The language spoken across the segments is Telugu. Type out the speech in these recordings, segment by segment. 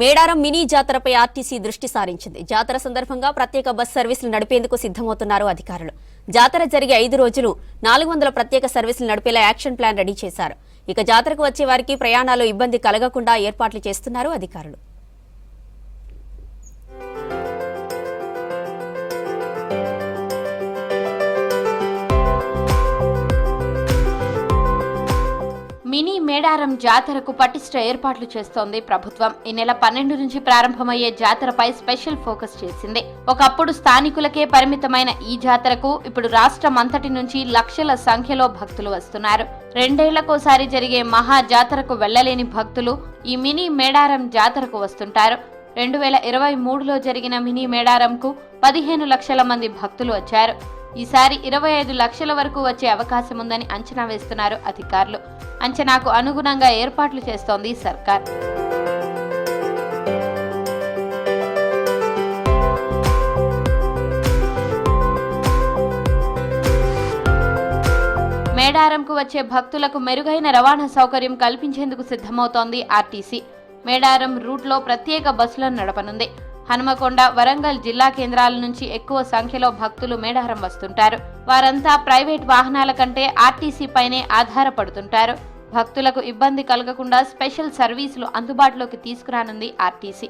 మేడారం మినీ జాతరపై ఆర్టీసీ దృష్టి సారించింది. జాతర సందర్భంగా ప్రత్యేక బస్ సర్వీసులు నడిపేందుకు సిద్దమవుతున్నారు అధికారులు. జాతర జరిగే ఐదు రోజులు నాలుగు వందల ప్రత్యేక సర్వీసులు నడిపేలా యాక్షన్ ప్లాన్ రెడీ చేశారు. ఇక జాతరకు వచ్చే వారికి ప్రయాణాలు ఇబ్బంది కలగకుండా ఏర్పాట్లు చేస్తున్నారు అధికారులు. మినీ మేడారం జాతరకు పటిష్ట ఏర్పాట్లు చేస్తోంది ప్రభుత్వం. ఈ నెల పన్నెండు నుంచి ప్రారంభమయ్యే జాతరపై స్పెషల్ ఫోకస్ చేసింది. ఒకప్పుడు స్థానికులకే పరిమితమైన ఈ జాతరకు ఇప్పుడు రాష్ట్రం అంతటి నుంచి లక్షల సంఖ్యలో భక్తులు వస్తున్నారు. రెండేళ్ళకోసారి జరిగే మహా జాతరకు వెళ్ళలేని భక్తులు ఈ మినీ మేడారం జాతరకు వస్తుంటారు. రెండు వేల ఇరవై మూడులో జరిగిన మినీ మేడారంకు పదిహేను లక్షల మంది భక్తులు వచ్చారు. ఈసారి ఇరవై ఐదు లక్షల వరకు వచ్చే అవకాశం ఉందని అంచనా వేస్తున్నారు అధికారులు. అంచనాకు అనుగుణంగా ఏర్పాట్లు చేస్తోంది సర్కార్. మేడారంకు వచ్చే భక్తులకు మెరుగైన రవాణా సౌకర్యం కల్పించేందుకు సిద్ధమవుతోంది ఆర్టీసీ. మేడారం రూట్లో ప్రత్యేక బస్సులను నడపనుంది. హనుమకొండ వరంగల్ జిల్లా కేంద్రాల నుంచి ఎక్కువ సంఖ్యలో భక్తులు మేడారం వస్తుంటారు. వారంతా ప్రైవేట్ వాహనాల కంటే ఆర్టీసీ పైనే ఆధారపడుతుంటారు. భక్తులకు ఇబ్బంది కలగకుండా స్పెషల్ సర్వీసులు అందుబాటులోకి తీసుకురానుంది ఆర్టీసీ.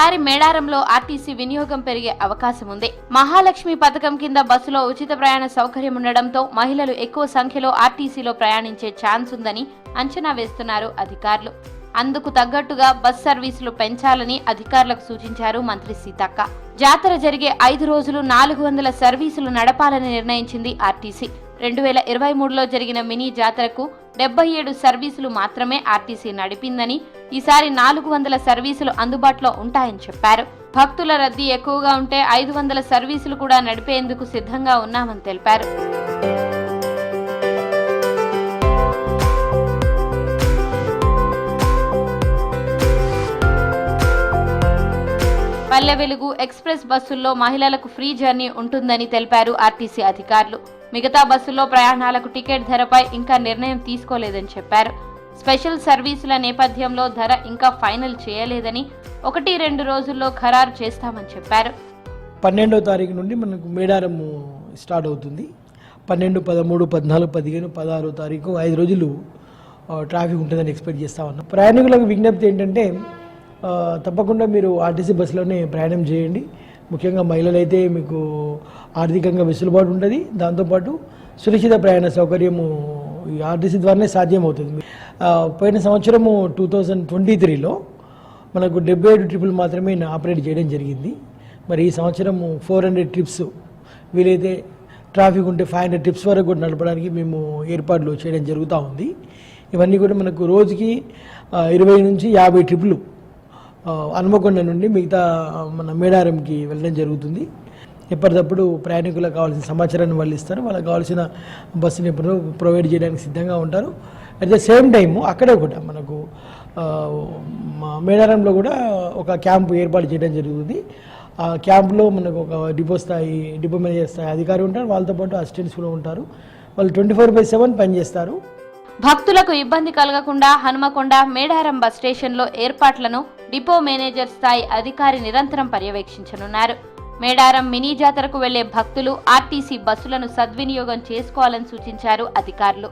ఈసారి మేడారంలో ఆర్టీసీ వినియోగం పెరిగే అవకాశం ఉంది. మహాలక్ష్మి పథకం కింద బస్సులో ఉచిత ప్రయాణ సౌకర్యం ఉండడంతో మహిళలు ఎక్కువ సంఖ్యలో ఆర్టీసీలో ప్రయాణించే ఛాన్స్ ఉందని అంచనా వేస్తున్నారు అధికారులు. అందుకు తగ్గట్టుగా బస్ సర్వీసులు పెంచాలని అధికారులకు సూచించారు మంత్రి సీతక్క. జాతర జరిగే ఐదు రోజులు నాలుగు వందల సర్వీసులు నడపాలని నిర్ణయించింది ఆర్టీసీ. రెండు వేల ఇరవై మూడులో జరిగిన మినీ జాతరకు డెబ్బై ఏడు సర్వీసులు మాత్రమే ఆర్టీసీ నడిపిందని ఈసారి నాలుగు వందల సర్వీసులు అందుబాటులో ఉంటాయని చెప్పారు. భక్తుల రద్దీ ఎక్కువగా ఉంటే ఐదు వందల సర్వీసులు కూడా నడిపేందుకు సిద్ధంగా ఉన్నామని తెలిపారు. పల్లె వెలుగు ఎక్స్ప్రెస్ బస్సుల్లో మహిళలకు ఫ్రీ జర్నీ ఉంటుందని తెలిపారు ఆర్టీసీ అధికారులు. మిగతా బస్సుల్లో ప్రయాణాలకు టికెట్ ధరపై ఇంకా నిర్ణయం తీసుకోలేదని చెప్పారు. స్పెషల్ సర్వీసుల నేపథ్యంలో ధర ఇంకా ఫైనల్ చేయలేదని ఒకటి రెండు రోజుల్లో ఖరారు చేస్తామని చెప్పారు. పన్నెండో తారీఖు నుండి మనకు మేడారం స్టార్ట్ అవుతుంది. పన్నెండు పదమూడు పద్నాలుగు పదిహేను పదహారో తారీఖు ఐదు రోజులు ట్రాఫిక్ ఉంటుందని ఎక్స్పెక్ట్ చేస్తా ఉన్నాం. ప్రయాణికులకు విజ్ఞప్తి ఏంటంటే తప్పకుండా మీరు ఆర్టీసీ బస్సులోనే ప్రయాణం చేయండి. ముఖ్యంగా మహిళలైతే మీకు ఆర్థికంగా వెసులుబాటు ఉంటుంది. దాంతోపాటు సురక్షిత ప్రయాణ సౌకర్యము ఈ ఆర్టీసీ ద్వారానే సాధ్యమవుతుంది. పోయిన సంవత్సరము టూ థౌజండ్ ట్వంటీ త్రీలో మనకు డెబ్బై ఏడు ట్రిప్పులు మాత్రమే ఆపరేట్ చేయడం జరిగింది. మరి ఈ సంవత్సరము ఫోర్ హండ్రెడ్ ట్రిప్స్ వీలైతే ట్రాఫిక్ ఉంటే ఫైవ్ హండ్రెడ్ ట్రిప్స్ వరకు కూడా నడపడానికి మేము ఏర్పాట్లు చేయడం జరుగుతూ ఉంది. ఇవన్నీ కూడా మనకు రోజుకి ఇరవై నుంచి యాభై ట్రిప్పులు హనుమకొండ నుండి మిగతా మన మేడారంకి వెళ్ళడం జరుగుతుంది. ఎప్పటికప్పుడు ప్రయాణికులకు కావాల్సిన సమాచారాన్ని వాళ్ళు ఇస్తారు. వాళ్ళకి కావాల్సిన బస్సుని ఎప్పుడు ప్రొవైడ్ చేయడానికి సిద్ధంగా ఉంటారు. అట్ ద సేమ్ టైము అక్కడే కూడా మనకు మేడారంలో కూడా ఒక క్యాంపు ఏర్పాటు చేయడం జరుగుతుంది. ఆ క్యాంప్లో మనకు ఒక డిపో స్థాయి డిపో మేనేజర్ స్థాయి అధికారి ఉంటారు. వాళ్ళతో పాటు అసిస్టెంట్స్ కూడా ఉంటారు. వాళ్ళు ట్వంటీ ఫోర్ బై సెవెన్ పనిచేస్తారు. భక్తులకు ఇబ్బంది కలగకుండా హనుమకొండ మేడారం బస్ స్టేషన్లో ఏర్పాట్లను డిపో మేనేజర్ స్థాయి అధికారి నిరంతరం పర్యవేక్షించనున్నారు. మేడారం మినీ జాతరకు వెళ్ళే భక్తులు ఆర్టీసీ బస్సులను సద్వినియోగం చేసుకోవాలని సూచించారు అధికారులు.